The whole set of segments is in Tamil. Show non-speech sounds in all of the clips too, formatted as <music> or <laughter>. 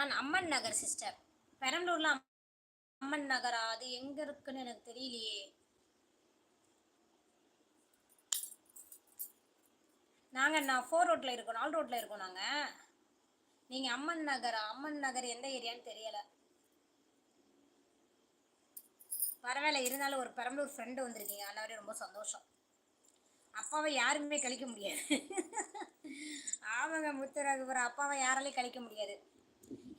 நான் அம்மன் நகர் சிஸ்டர் பெரம்பலூர்ல அம்மன் நகரா? அது எங்க இருக்குன்னு எனக்கு தெரியலையே. நாங்க நான் ஃபோர் ரோட்ல இருக்கோம். நாலு ரோட்ல இருக்கோம் நாங்க. நீங்க அம்மன் நகரா? அம்மன் நகர் எந்த ஏரியான்னு தெரியல. பரவாயில்ல இருந்தாலும் ஒரு பெரம்பலூர் ஃப்ரெண்டு வந்திருக்கீங்க. அந்த மாதிரி ரொம்ப சந்தோஷம். அப்பாவை யாருமே கழிக்க முடியாது. <laughs> ஆமாங்க முத்துராகுபுரம் அப்பாவை யாராலையும் கழிக்க முடியாது.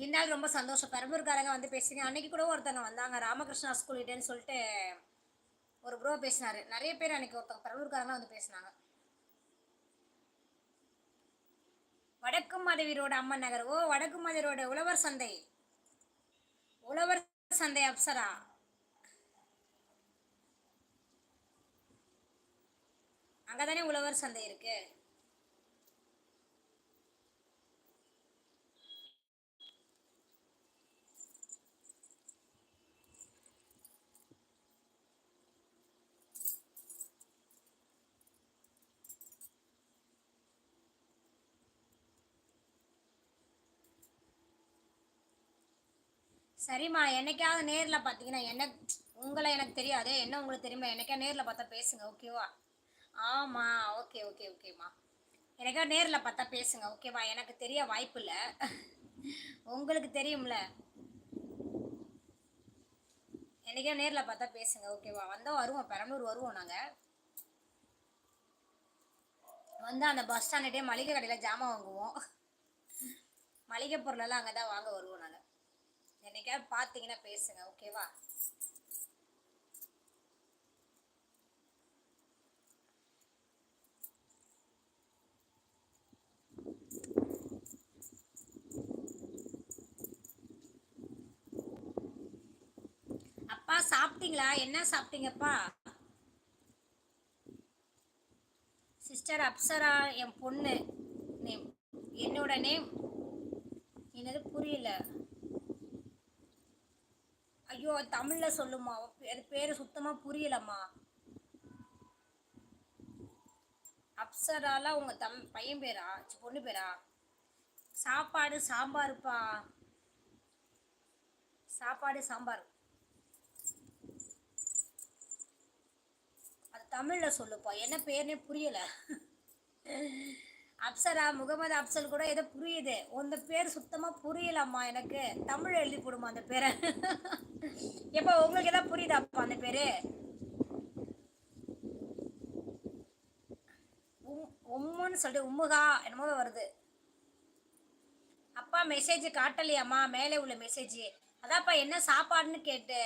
இருந்தாலும் ரொம்ப சந்தோஷம். பெரம்பூர்காரங்க வந்து பேசுங்க அன்னைக்கு கூட ஒருத்தங்க வந்தாங்க. ராமகிருஷ்ணா ஸ்கூல்கிட்டேன்னு சொல்லிட்டு ஒரு ப்ரோ பேசினார். நிறைய பேர் அன்னைக்கு ஒருத்தவங்க பெரம்பூர்காரங்க வந்து பேசினாங்க. வடக்கு மாதவி ரோடு அம்மன் நகர். ஓ வடக்கு மாதவி ரோடு. உழவர் சந்தை. உழவர் சந்தை அப்சரா? அங்கதானே உழவர் சந்தை இருக்குது சரிம்மா என்னைக்காவது நேரில் பார்த்தீங்கன்னா என்ன உங்களை எனக்கு தெரியாது என்ன உங்களுக்கு தெரியுமா? என்னைக்கா நேரில் பார்த்தா பேசுங்க ஓகேவா ஆமாம் ஓகே ஓகே ஓகேம்மா எனக்கா நேரில் பார்த்தா பேசுங்க ஓகேவா எனக்கு தெரிய வாய்ப்பு இல்லை. உங்களுக்கு தெரியும்ல. என்னைக்கா நேரில் பார்த்தா பேசுங்க ஓகேவா வந்தால் வருவோம் பெரம்பலூர் வருவோம் நாங்கள் வந்து அந்த பஸ் ஸ்டாண்ட்கிட்டே மளிகை கடையில் ஜாமான் வாங்குவோம். மளிகை பொருளெல்லாம் அங்கே தான் வாங்க வருவோம் நாங்கள் என்னைக்காவது பார்த்தீங்கன்னா பேசுங்க ஓகேவா? அப்பா சாப்பிட்டீங்களா? என்ன சாப்பிட்டீங்கப்பா? சிஸ்டர் அப்சரா என் பொண்ணு. நேம் என்னோட நேம் என்னது புரியல. ஐயோ தமிழ்ல சொல்லுமா? அது பேரு சுத்தமா புரியலம்மா. அப்சரால உங்க தம் பையன் பேரா? பொண்ணு பேரா? சாப்பாடு சாம்பார்ப்பா. சாப்பாடு சாம்பார். அது தமிழ்ல சொல்லுப்பா. என்ன பேர்னே புரியல. அப்சரா முகமது அப்சல் கூட ஏதோ புரியுது. உந்த பேர் சுத்தமாக புரியலம்மா எனக்கு. தமிழ் எழுதி போடுமா அந்த பேரை. எப்போ உங்களுக்கு ஏதாவது புரியுதாப்பா அந்த பேர்? உம் உம்முன்னு சொல்லிட்டு உம்முகா என்னமோ வருது. அப்பா மெசேஜ் காட்டலையாம்மா? மேலே உள்ள மெசேஜ் அதான்ப்பா என்ன சாப்பாடுன்னு கேட்டு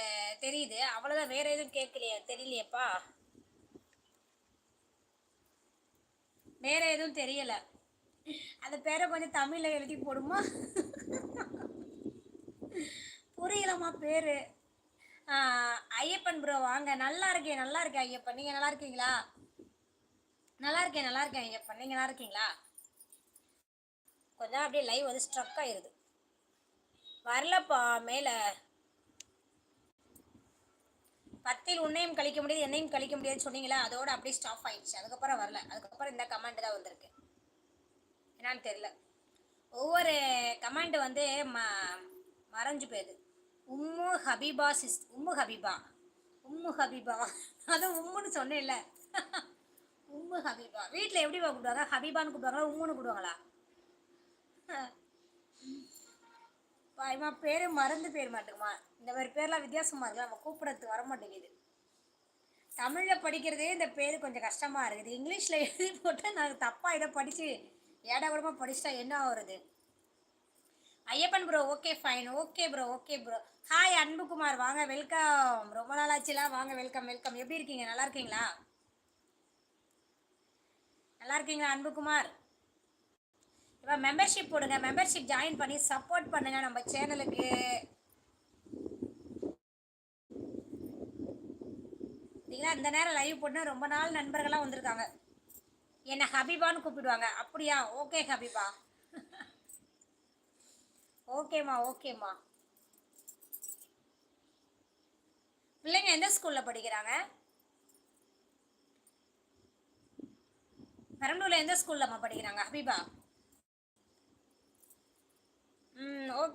தெரியுது. அவ்வளோதான் வேற எதுவும் கேட்கலையா தெரியலையேப்பா. வேற எதுவும் தெரியல. அந்த பேரை கொஞ்சம் தமிழ்ல எழுதி போடுமா? புரியலம்மா பேரு. ஐயப்பன் ப்ரோ வாங்க. நல்லா இருக்கேன் நல்லா இருக்கேன் ஐயப்பன். நீங்க நல்லா இருக்கீங்களா? நல்லா இருக்கேன் நல்லா இருக்கேன் ஐயப்பன். நீங்க நல்லா இருக்கீங்களா? கொஞ்சம் அப்படியே லைவ் வந்து ஸ்ட்ரக் ஆயிருது. வரலப்பா மேலே. பத்தில் உன்னையும் கழிக்க முடியாது என்னையும் கழிக்க முடியாதுன்னு சொன்னீங்களா? அதோட அப்படியே ஸ்டாப் ஆயிடுச்சு. அதுக்கப்புறம் வரல. அதுக்கப்புறம் இந்த கமெண்ட் தான் வந்திருக்கு. என்னன்னு தெரியல. ஒவ்வொரு கமெண்ட் வந்து ம மறைஞ்சு போயிடுது. உம்மு ஹபீபா சிஸ் உம்மு ஹபீபா. உம்மு ஹபீபா. அதான் உம்முன்னு சொன்னேன்ல. உம்மு ஹபீபா. வீட்டில் எப்படி கூப்பிடுவாங்க? ஹபீபான்னு கூப்பிடுவாங்களா? உம்முன்னு கூப்பிடுவாங்களா? பாய்மா பேர் மறந்து பேர் மாட்டேங்குமா? இந்த மாதிரி பேர்லாம் வித்தியாசமாக இருக்குல்ல நம்ம கூப்பிட்றதுக்கு வர மாட்டேங்குது. தமிழில் படிக்கிறதே இந்த பேர் கொஞ்சம் கஷ்டமாக இருக்குது. இங்கிலீஷில் எழுதி போட்டால் நாங்கள் தப்பாக இதை படித்து ஏடாகூடமாக படிச்சிட்டா என்ன ஆகுறது Ayyappan bro okay fine okay bro okay bro hi Anbukumar வாங்க வெல்கம் ரொம்ப நாள் ஆச்சுலாம் வாங்க வெல்கம் வெல்கம் எப்படி இருக்கீங்க? நல்லா இருக்கீங்களா? நல்லா இருக்கீங்களா அன்புகுமார் இப்போ மெம்பர்ஷிப் போடுங்க. மெம்பர்ஷிப் ஜாயின் பண்ணி சப்போர்ட் பண்ணுங்க நம்ம சேனலுக்கு பார்த்தீங்களா இந்த நேரம் லைவ் போட்டு ரொம்ப நாள் நண்பர்களாக வந்திருக்காங்க. என்னை ஹபீபான்னு கூப்பிடுவாங்க. அப்படியா? ஓகே ஹபீபா. ஓகேம்மா ஓகேம்மா பிள்ளைங்க எந்த ஸ்கூலில் படிக்கிறாங்க? பெரம்பலூரில் எந்த ஸ்கூல்லம்மா படிக்கிறாங்க ஹபீபா? ம் ஓகே